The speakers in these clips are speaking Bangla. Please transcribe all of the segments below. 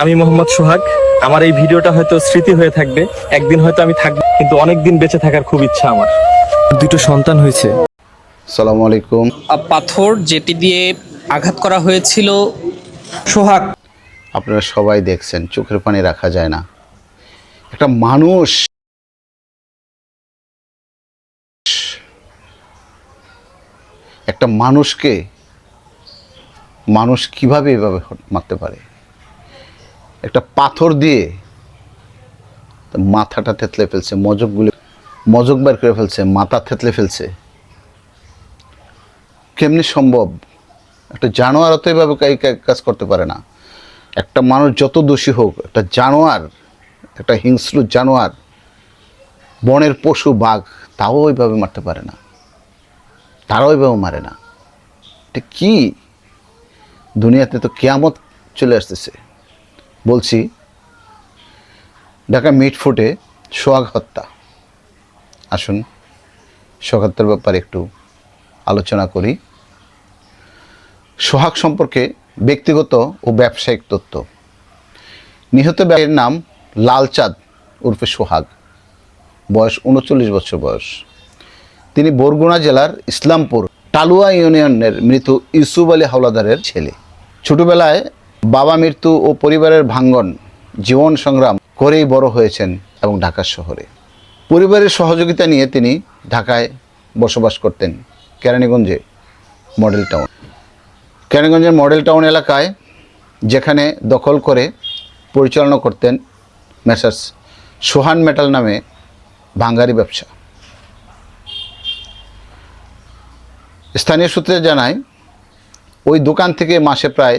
আমি মোহাম্মদ সোহাগ। আমার এই ভিডিওটা হয়তো স্মৃতি হয়ে থাকবে। একদিন হয়তো আমি থাকব কিন্তু অনেক দিন বেঁচে থাকার খুব ইচ্ছা আমার। দুটো সন্তান হয়েছে। সালামু আলাইকুম। পাথর যেটি দিয়ে আঘাত করা হয়েছিল সোহাগ। আপনারা সবাই দেখছেন চোখের পানি রাখা যায় না। একটা মানুষ একটা মানুষকে মানুষ কীভাবে এভাবে মারতে পারে? একটা পাথর দিয়ে মাথাটা থেতলে ফেলছে, মজকগুলি, মজক বের করে ফেলছে, মাথা থেতলে ফেলছে। কেমনি সম্ভব? একটা জানোয়ারও তো এভাবে কাজ করতে পারে না। একটা মানুষ যত দোষী হোক, একটা জানোয়ার, একটা হিংস্র জানোয়ার, বনের পশু, বাঘ, তাও ওইভাবে মারতে পারে না। তারাও ওইভাবে মারে না। এটা কি? দুনিয়াতে তো কেয়ামত চলে আসতেছে। বলছি, ঢাকা মিট ফুটে সোহাগ হত্যা। আসুন, সোহাগ হত্যার ব্যাপারে একটু আলোচনা করি। সোহাগ সম্পর্কে ব্যক্তিগত ও ব্যবসায়িক তথ্য। নিহত ব্যক্তির নাম লালচাঁদ উর্ফে সোহাগ। বয়স উনচল্লিশ বছর বয়স। তিনি বরগুনা জেলার ইসলামপুর টালুয়া ইউনিয়নের মৃত ইউসুফ আলী হাওলাদারের ছেলে। ছোটবেলায় বাবা মৃত্যু ও পরিবারের ভাঙ্গন, জীবন সংগ্রাম করেই বড় হয়েছেন এবং ঢাকা শহরে। পরিবারের সহযোগিতা নিয়ে তিনি ঢাকায় বসবাস করতেন কেরানীগঞ্জে মডেল টাউন। কেরানীগঞ্জের মডেল টাউন এলাকায় যেখানে দখল করে পরিচালনা করতেন মেসার্স সোহান মেটাল নামে ভাঙ্গারি ব্যবসা। স্থানীয় সূত্রে জানায়, ওই দোকান থেকে মাসে প্রায়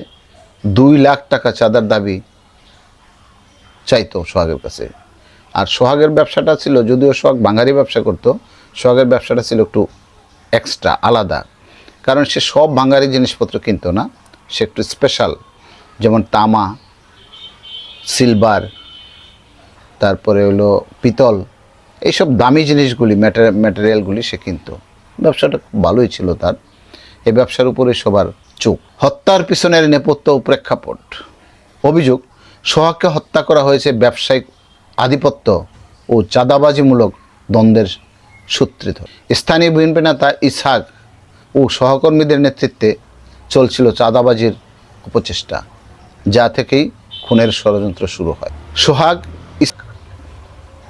দুই লাখ টাকা চাঁদার দাবি চাইতো সোহাগের কাছে। আর সোহাগের ব্যবসাটা ছিল, যদিও সোহাগ বাঙালি ব্যবসা করতো, সোহাগের ব্যবসাটা ছিল একটু এক্সট্রা আলাদা। কারণ সে সব বাঙালি জিনিসপত্র কিনতো না, সে একটু স্পেশাল যেমন তামা সিলভার তারপরে হলো পিতল, এইসব দামি জিনিসগুলি ম্যাটেরিয়ালগুলি সে কিনতো। ব্যবসাটা ভালোই ছিল তার। এই ব্যবসার উপরে সবার চোখ হত্যার পিছনের নেপথ্য ও প্রেক্ষাপট অভিযোগ, সোহাগকে হত্যা করা হয়েছে ব্যবসায়িক আধিপত্য ও চাঁদাবাজিমূলক দ্বন্দ্বের সূত্রে ধরে। স্থানীয় বিএনপি নেতা ইসহাক ও সহকর্মীদের নেতৃত্বে চলছিল চাঁদাবাজির অপচেষ্টা, যা থেকেই খুনের ষড়যন্ত্র শুরু হয়। সোহাগ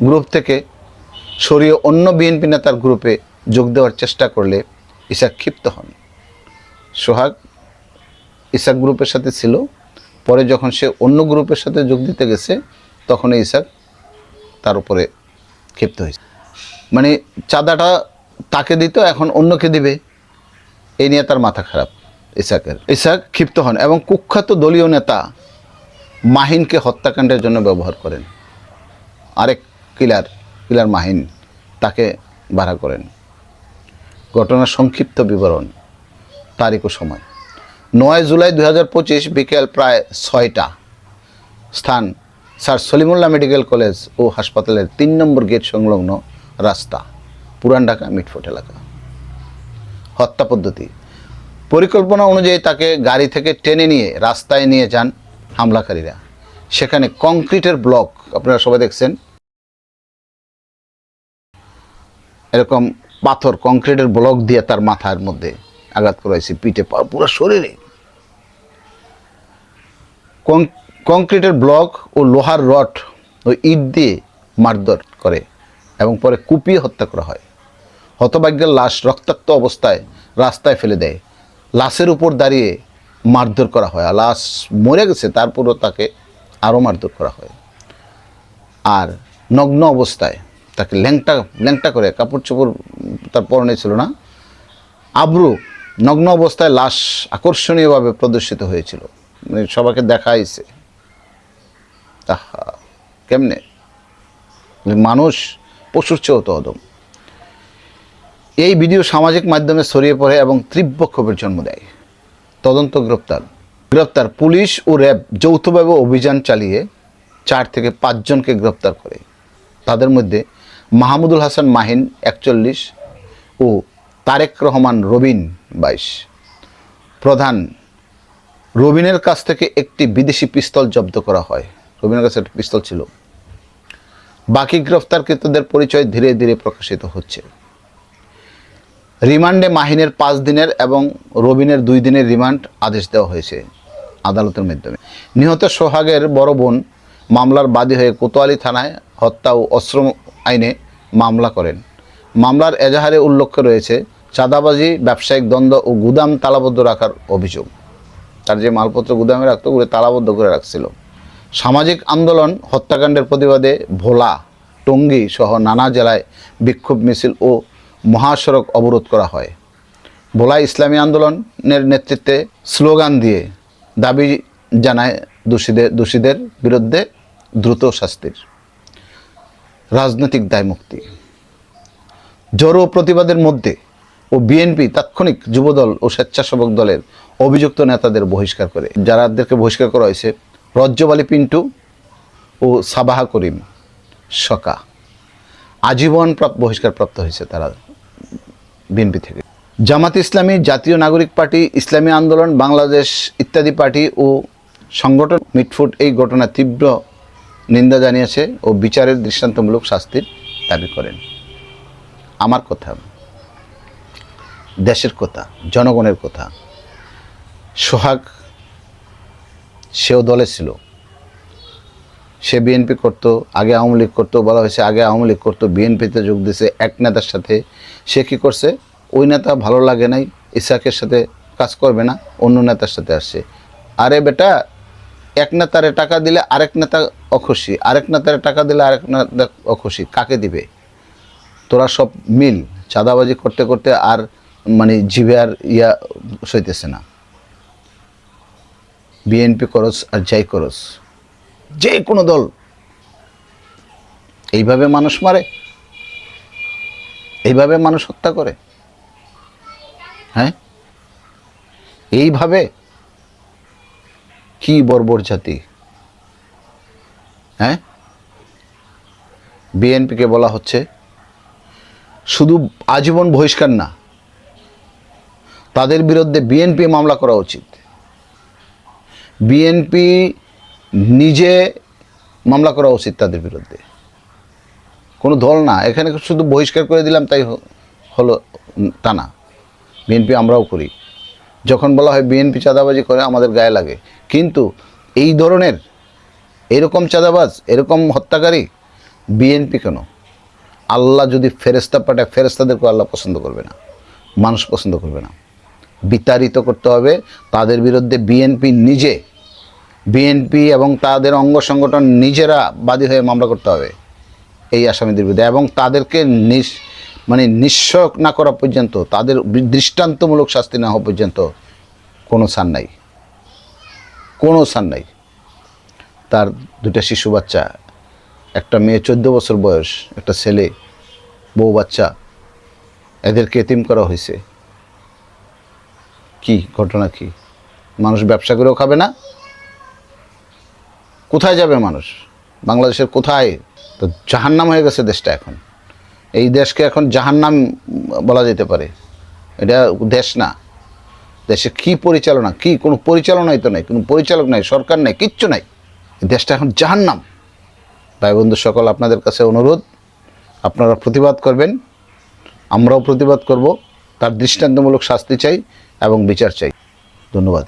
গ্রুপ থেকে সরিয়ে অন্য বিএনপি নেতার গ্রুপে যোগ দেওয়ার চেষ্টা করলে ইসাক ক্ষিপ্ত হন। সোহাগ ইসাক গ্রুপের সাথে ছিল। পরে যখন সে অন্য গ্রুপের সাথে যোগ দিতে গেছে, তখন ইসাক তার উপরে ক্ষিপ্ত হয়েছে। মানে চাঁদাটা তাকে দিত, এখন অন্যকে দিবে। এই নিয়ে তার মাথা খারাপ ইসাকের। ইসাক ক্ষিপ্ত হন এবং কুখ্যাত দলীয় নেতা মাহিনকে হত্যাকাণ্ডের জন্য ব্যবহার করেন। আরেক কিলার কিলার মাহিন তাকে ভাড়া করেন। ঘটনার সংক্ষিপ্ত বিবরণ, তারিখ ও সময়। নয় জুলাই দু হাজার পঁচিশ বিকেল প্রায় ছয়টা স্থান স্যার সলিমুল্লাহ মেডিকেল কলেজ ও হাসপাতালের তিন নম্বর গেট সংলগ্ন রাস্তা, পুরান ঢাকা মিটফোর্ট এলাকা। হত্যা পদ্ধতি। পরিকল্পনা অনুযায়ী তাকে গাড়ি থেকে টেনে নিয়ে রাস্তায় নিয়ে যান হামলাকারীরা। সেখানে কংক্রিটের ব্লক আপনারা সবাই দেখছেন। এরকম পাথর কংক্রিটের ব্লক দিয়ে তার মাথার মধ্যে আঘাত করাইছে, পিঠে পুরো শরীরে। কংক্রিটের ব্লক ও লোহার রড ও ইট দিয়ে মারধর করে এবং পরে কুপিয়ে হত্যা করা হয়। হতভাগ্যের লাশ রক্তাক্ত অবস্থায় রাস্তায় ফেলে দেয়। লাশের উপর দাঁড়িয়ে মারধর করা হয়। আর লাশ মরে গেছে, তারপরও তাকে আরও মারধর করা হয়। আর নগ্ন অবস্থায় তাকে ল্যাংটা ল্যাংটা করে কাপড় চোপড় তার পরনে ছিল না, আব্রু নগ্ন অবস্থায় লাশ আকর্ষণীয়ভাবে প্রদর্শিত হয়েছিল। মানে সবাইকে দেখাইছে। তাহা কেমনে? মানুষ পশুর চেয়েও তো অদম। এই ভিডিও সামাজিক মাধ্যমে ছড়িয়ে পড়ে এবং তীব্র ক্ষোভের জন্ম দেয়। তদন্ত গ্রেপ্তার। গ্রেপ্তার পুলিশ ও র্যাব যৌথভাবে অভিযান চালিয়ে চার থেকে পাঁচজনকে গ্রেপ্তার করে। তাদের মধ্যে মাহমুদুল হাসান মাহিন একচল্লিশ ও তারেক রহমান রবিন বাইশ। প্রধান, রবিনের কাছ থেকে একটি বিদেশি পিস্তল জব্দ করা হয়। রবিনের কাছে একটা পিস্তল ছিল। বাকি গ্রেফতারকৃতদের পরিচয় ধীরে ধীরে প্রকাশিত হচ্ছে। রিমান্ডে মাহিনের পাঁচ দিনের এবং রবিনের দুই দিনের রিমান্ড আদেশ দেওয়া হয়েছে আদালতের মাধ্যমে। নিহত সোহাগের বড় বোন মামলার বাদী হয়ে কোতোয়ালি থানায় হত্যা ও অস্ত্র আইনে মামলা করেন। মামলার এজাহারে উল্লেখ রয়েছে চাঁদাবাজি, ব্যবসায়িক দ্বন্দ্ব ও গুদাম তালাবদ্ধ রাখার অভিযোগ। তার যে মালপত্র গুদামে রাখতো, ওগুলো তালাবদ্ধ করে রাখছিল। সামাজিক আন্দোলন, হত্যাকাণ্ডের প্রতিবাদে ভোলা, টঙ্গী সহ নানা জেলায় বিক্ষোভ মিছিল ও মহাসড়ক অবরোধ করা হয়। ভোলা ইসলামী আন্দোলনের নেতৃত্বে স্লোগান দিয়ে দাবি জানায় দোষীদের দোষীদের বিরুদ্ধে দ্রুত শাস্তির রাজনৈতিক দায়মুক্তি। জড়ো প্রতিবাদের মধ্যে ও বিএনপি তাৎক্ষণিক যুবদল ও স্বেচ্ছাসেবক দলের অভিযুক্ত নেতাদের বহিষ্কার করে। যারাদেরকে বহিষ্কার করা হয়েছে রজ্জবালী পিন্টু ও সাবাহা করিম সকা। আজীবন বহিষ্কারপ্রাপ্ত হয়েছে তারা বিএনপি থেকে। জামাত ইসলামী, জাতীয় নাগরিক পার্টি, ইসলামী আন্দোলন, বাংলাদেশ ইত্যাদি পার্টি ও সংগঠন মিটফুট এই ঘটনা তীব্র নিন্দা জানিয়েছে ও বিচারের দৃষ্টান্তমূলক শাস্তির দাবি করেন। আমার কথা। দেশের কথা, জনগণের কথা। সোহাগ সেও দলে ছিল। সে বিএনপি করতো, আগে আওয়ামী লীগ করতো, বলা হয়েছে আগে আওয়ামী লীগ করতো, বিএনপিতে যোগ দিয়েছে এক নেতার সাথে। সে কী করছে? ওই নেতা ভালো লাগে নাই, ইসাকের সাথে কাজ করবে না, অন্য নেতার সাথে আসছে। আরে বেটা, এক নেতারে টাকা দিলে আরেক নেতা অখুশি, আরেক নেতারে টাকা দিলে আরেক নেতা অখুশি, কাকে দিবে? তোরা সব মিল, চাঁদাবাজি করতে করতে আর মানে জিভে আর ইয়া সইতেছে না। বিএনপি করস আর যাই করস যে কোনো দল এইভাবে মানুষ মারে, এইভাবে মানুষ হত্যা করে হ্যাঁ? এইভাবে কি বর্বর জাতি হ্যাঁ? বিএনপিকে বলা হচ্ছে, শুধু আজীবন বহিষ্কার না তাদের বিরুদ্ধে বিএনপি মামলা করা উচিত। বিএনপি নিজে মামলা করা উচিত তাদের বিরুদ্ধে। কোনো দল না। এখানে শুধু বহিষ্কার করে দিলাম, তাই হলো, তা না। বিএনপি আমরাও করি। যখন বলা হয় বিএনপি চাঁদাবাজি করে, আমাদের গায়ে লাগে। কিন্তু এই ধরনের এরকম চাঁদাবাজ, এরকম হত্যাকারী বিএনপি কেন? আল্লাহ যদি ফেরেস্তা পাঠায় ফেরেস্তাদেরকে আল্লাহ পছন্দ করবে না। মানুষ পছন্দ করবে না। বিতাড়িত করতে হবে। তাদের বিরুদ্ধে বিএনপি নিজে বিএনপি এবং তাদের অঙ্গ সংগঠন নিজেরা বাদী হয়ে মামলা করতে হবে। এই আসামিদের বিরুদ্ধে এবং তাদেরকে নিঃ মানে নিঃস্ব না করা পর্যন্ত, তাদের দৃষ্টান্তমূলক শাস্তি না হওয়া পর্যন্ত কোনো ছাড় নাই। কোনো ছাড় নাই। তার দুটা শিশু বাচ্চা, একটা মেয়ে চোদ্দ বছর বয়স, একটা ছেলে, বউ বাচ্চা, এদেরকে এতিম করা হয়েছে। কি ঘটনা কি? মানুষ ব্যবসা করেও খাবে না? কোথায় যাবে মানুষ? বাংলাদেশের কোথায়? তো জাহান্নাম হয়ে গেছে দেশটা এখন। এই দেশকে এখন জাহান্নাম বলা যেতে পারে। এটা দেশ না। দেশে কি পরিচালনা, কি কোনো পরিচালনাই তো নাই, কোনো পরিচালক নাই, সরকার নাই, কিচ্ছু নাই। দেশটা এখন জাহান্নাম। ভাই বন্ধু সকল, আপনাদের কাছে অনুরোধ, আপনারা প্রতিবাদ করবেন, আমরাও প্রতিবাদ করব। তার দৃষ্টান্তমূলক শাস্তি চাই এবং বিচার চাই। ধন্যবাদ।